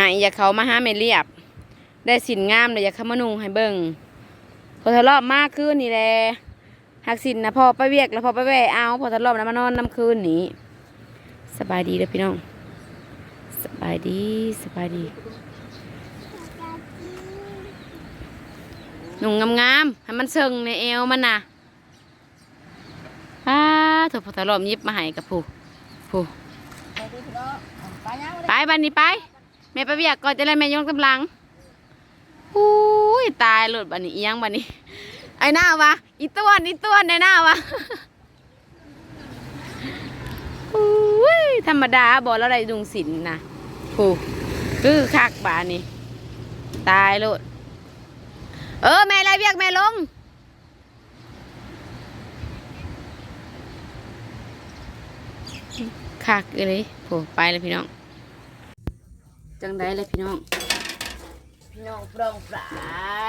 หายอย่าเขามาหาไม่เรียบ ได้สินงามเลยอย่าเข้ามานุ่งให้เบิ่งพอทะเลาะมากขึ้นนี่แหละหักสินนะพอไปเวียกแล้วพอไปแวะเอาพอทะเลาะแล้วมานอนน้ำคืนนี้สบายดีเด้อพี่น้อง สบายดีสบายดีหนุ่งงามๆให้มันเซิงในเอวมันน่ะอ้าเถอะพอทะเลาะยิบมาให้กับผู้ผู้ไปบันนี้ไป แม่ไปเวียกก่อนจะได้แม่ยกกำลังอุ้ยตายหลุดบันนี้เอียงบันนี้ ไอ้หน้าวะอีต้วนอีต้วนในหน้าวะอุ้ยธรรมดาบอกแล้วได้ดุงสินนะผูคือคักบานี่ตายโลดเออแม่ไรเบียกแม่ลงคักเลยโผไปเลยพี่น้อง จังได้เลยพี่น้อง พี่น้องปรองปลา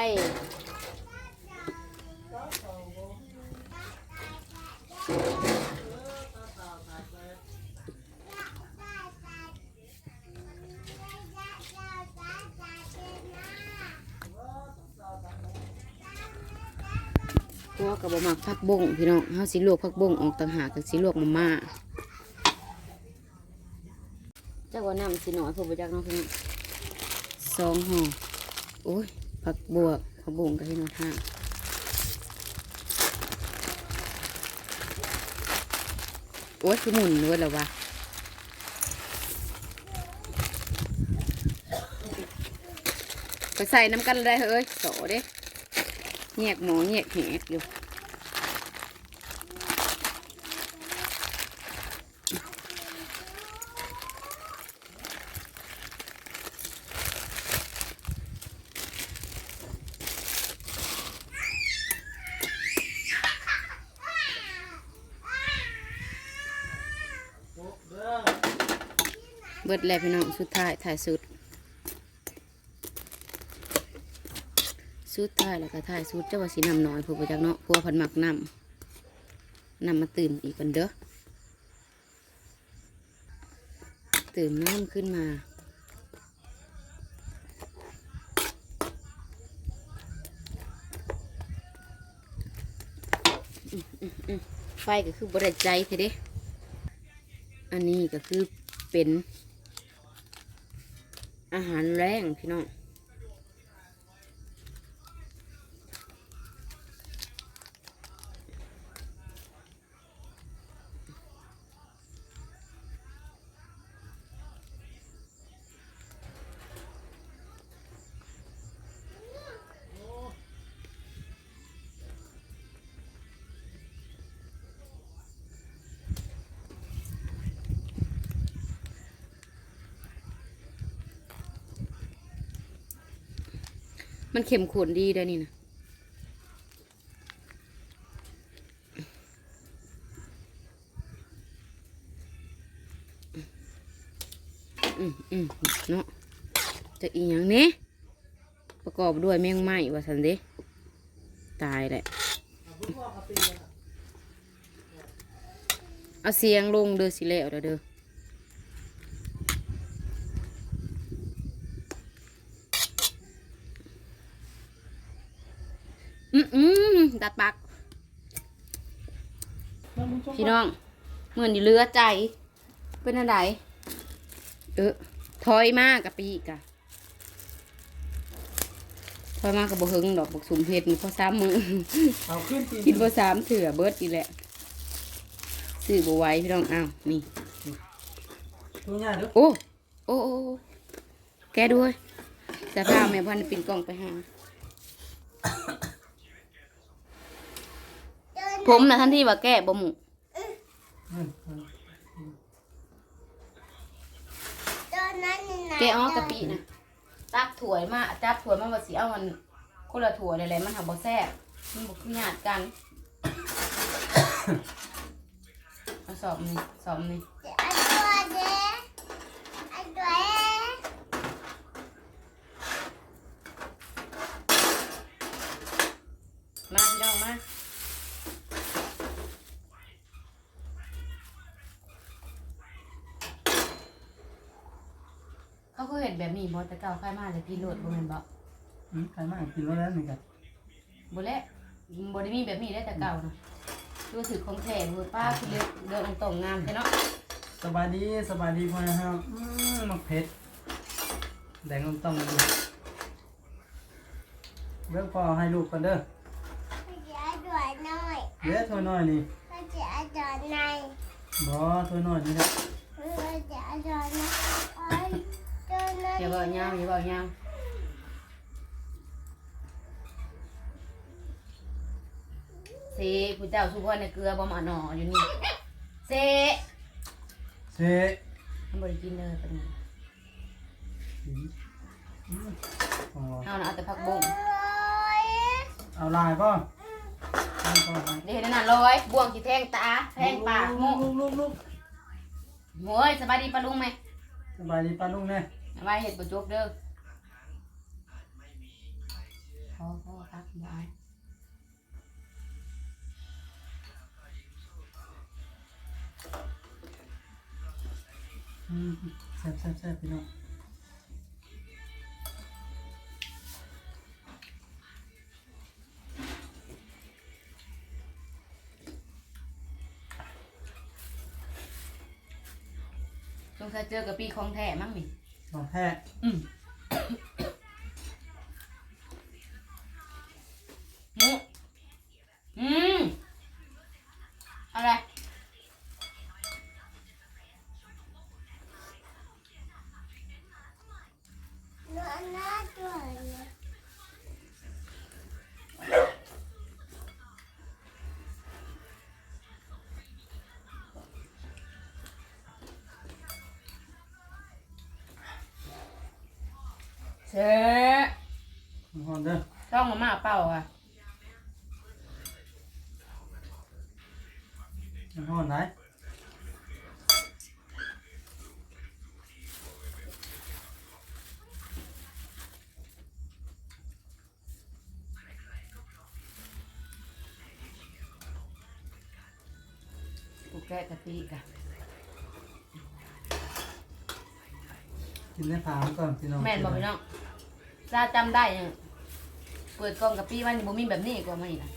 ยเพราะว่ากับบหมักผักบงพี่น้องเฮาสิลวกผักบงออกต่างหากกับสิลวกมาม่าจักว่า น้ำสิหน่อยพอบ่จักน้องพี่น้องสองห่อโอ้ยผักบวกผักบุ้งกับพี่น้องท่าโอ้ยคือหมุนด้วยแล้ววะไปใส่น้ำกันเลยเฮ้ยโสเด้แยกหมอแยกแหกอยู่เบิดแล้วพี่น้องสุดท้ายถ่ายสุด สุดท้ายแล้วก็ท้ายสุดเจ้าว่าสีน้ำน้อยผู้ประจักเนาะผัวพันหมักน้ำน้ำมาตื่นอีกกันเด้อตื่นน้ำขึ้นมาไฟก็คือบริใจเถอะเด้อันนี้ก็คือเป็น อาหารแรงพี่น้อง มันเข้มข้นดีได้นี่นะอืมอืมเนาะจะอีหยังเนี้ประกอบด้วยแมงไม้ว่าสันเดตายแหละเอาเสียงลงเด้อสิแล้วเด้อเด้อมอืม ตัดปากพี่น้องเหมือนอยู่เรือใจ เป็นอะไรเออถอยมากกับปีกะถอยมากกับบ่เฮงดอกบกสุ่มเห็ดนี่พอสามมือเอาขึ้นตีกินพอสามเถื่อเบิดอีแหละซื้อบ่ไหว้พี่น้องอ้าวนี่ตัวใหญ่เด้อโอ้โอ้โอ้โอ้แกด้วยสภาพแม่พันธุ์ปิ่นกล่องไปหา ผมนะท่านที่ว่าแก้บ่หมูอืมอืมแกอ้อกะปินะตักถ้วยมาจับถ้วยมาว่าสิเอามันคนละถ้วยอะไรมันทำบ่แซ่บมันบ่คือญาติกันเอาสอบนี่สอบนี่มาพี่น้องมาข เขาก็เห็นแบบนี้บ่แต่เก่าใครมาเลยกินโลดบ่แม่นบ่อืมใครมากินแล้วแล้วนี่กันบ่แล้วบ่ได้มีแบบนี้ได้แต่เก่านะรู้สึกของแท้รู้ป้าคือเลือกเลือกตรงๆงามแท้เนาะสบายดีสบายดีพ่อนะครับอืมมักเผ็ดแดงต้องต้องดูเรื่องพอให้ลูกกันเด้อเขาจะด่วนหน่อยเดี๋ยวถ้วยน้อยนี่เขาจะด่วนในบ่ถ้วยน้อยนี่นะเขาจะด่วนในไอ้ด่วนใน อย่าเว้ายาวอย่าเว้ายาวเสผู้เจ้าสุพรในเกลือบ่มาหนออยู่นี่เสเสมันบ่ได้กินเลยปานนี้อืมอืมอ๋อเอานะเอาแต่ผักบุ้งเอาลายป่ะเอาป่ะเดี๋ยวเห็นนั่นร้อยบ่วงสิแทงตาแทงปากหมูลูกลูกลูกโอ้ยสบายดีปะลุงไหมสบายดีป้าลุงเนี่ย ไว้เห็ดบ่จบเด้อพอพอครับบ่เอาอืมแซ่บแซ่บแซ่บพี่น้องสงสัยเจอกับปีของแท้มั้งนี่ ลองแท้อืม เซ่หอนเด้อต้องมาม่าเป่าอะหอนไหนกูแกะกะปิกะ กินได้ผามก่อนพี่น้องแม่นบอกพี่น้องซาจำได้ยังเปิดกล้องกะปิมันบ่มีแบบนี้ก็ไม่นะ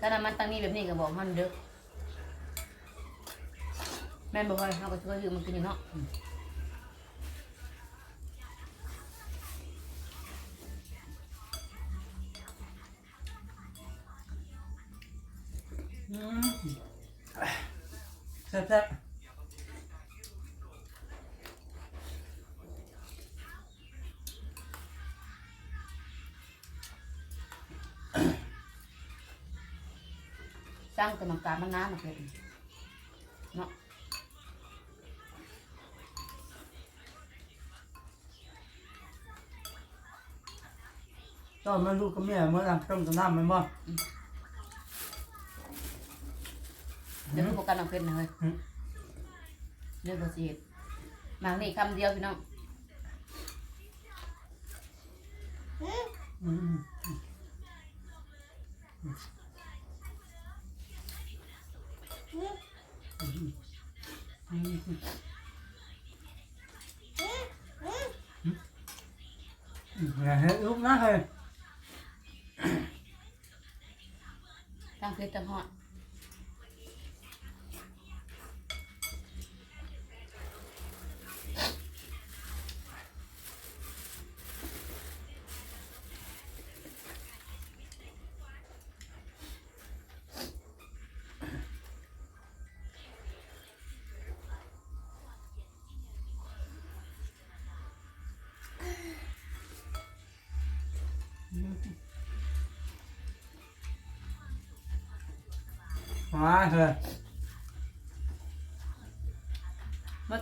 ถ้าน้ำมันตั้งนี้แบบนี้ก็บอกมันเด้อแม่นบอกว่าเราก็ช่วยยืมมันกินอยู่เนาะอืมแซ่บแซ่บสร้างกรรมการมันน้ำมาเลยเนาะตอนมันลูกกับเมียเมื่อไหร่ต้มกับน้ำมันบ่เดี๋ยวพวกกันเอาขึ้นนะเฮ้ยอืมเรื่องตัวสีมางนี่คำเดียวพี่น้องอืม อืมอย่าให้ลูกนะเฮ้ยตั้งคือตะหอด เถอะมั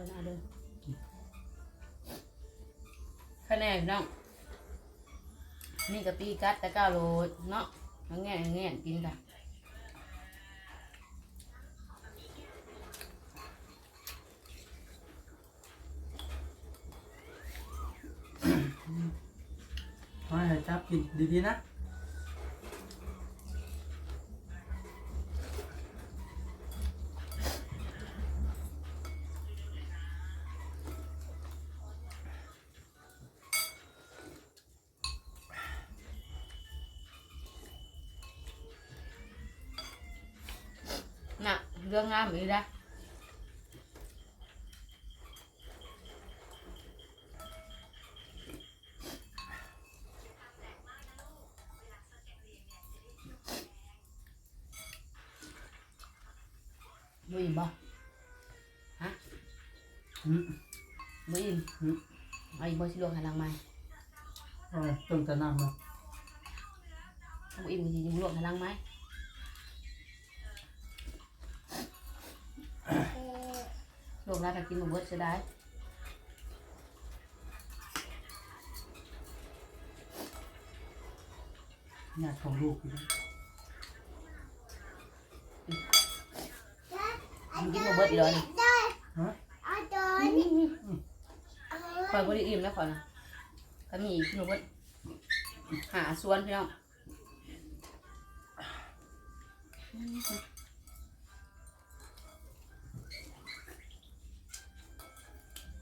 ดสีสองหอยคะแนนพี่น้องนี่กะปีกัดแต่เก้าโลเนาะทั้งแง่ทั้งแง่กินกันมาให้จับกินดีๆนะ เรื่องงามอีกนะบุยบ่ฮะอืมบุยอืมเอาอีกบ่สิลวกให้ลังไหมเอาต้มแต่น้ำมาบุยมันสิลวกให้ลังไหม ลวกแล้วก็กินมาเบิดเสียดายญาติของลูกอยู่นะมันกินมาเบิดอีกแล้วนี่ได้ฮะเอาจอยนี่เอาคอยบ่ได้อิ่มแล้วขอยนะก็มีอีกกินมาเบิดหาส่วนพี่น้อง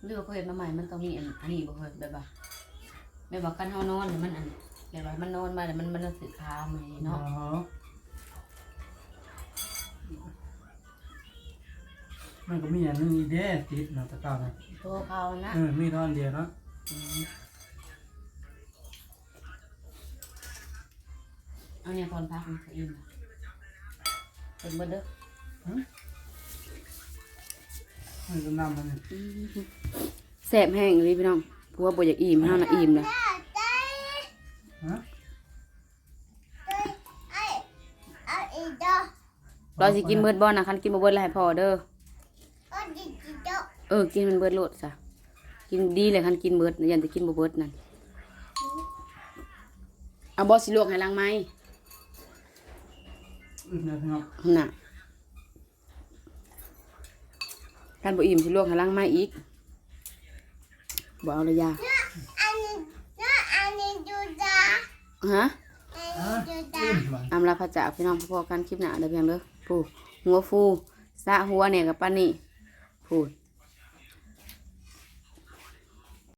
เลือกเขาเห็นมาใหม่มันต้องมีอันอันนี้บ่เคยแบบว่าแบบว่ากันเฮานอนเนี่ยมันอันแบบว่ามันนอนมาแล้วมันมันรู้สึกขาใหม่เนาะอ๋อมันก็มีอันนึงอีเด้ติดเนาะตะเก้านะตัวเขานะเออมีท่อนเดียวเนาะมเอาเนี่ยตอนพักมันก็อิ่มละเป็นเบิดเด้อมั นก็น้ำมันนี่แสบแห้งเลยพี่น้องเพราะว่าบ่อยากอิ่มห้านะอิ่มเลยได้ฮะได้ไอ้เอาอีกดอกเราสิกินเบิดบ่นะคันกินบ่เบิดแล้วให้พอเด้อเอาอีกดอกเออกินมันเบิดโลดจ้ะกินดีเลยคันกินเบิดยันจะกินบ่เบิดนั่นเอาบ่สิลวกให้ลังไหมอึดนะ พี่น้องน่ะคันบ่อิ่มสิลวกให้ลังไหมอีกบ่เอาเลยยาอันนี้อันนี้ดูจ้าฮะอันอะนี้ดูจ้าอิ่มหวาอำลาพระจากพี่น้องพอๆกันคลิปหน้าเด้อเพียงเด้อผู้หัวฟูสะหัวเนี่ยกับปานี่ผู้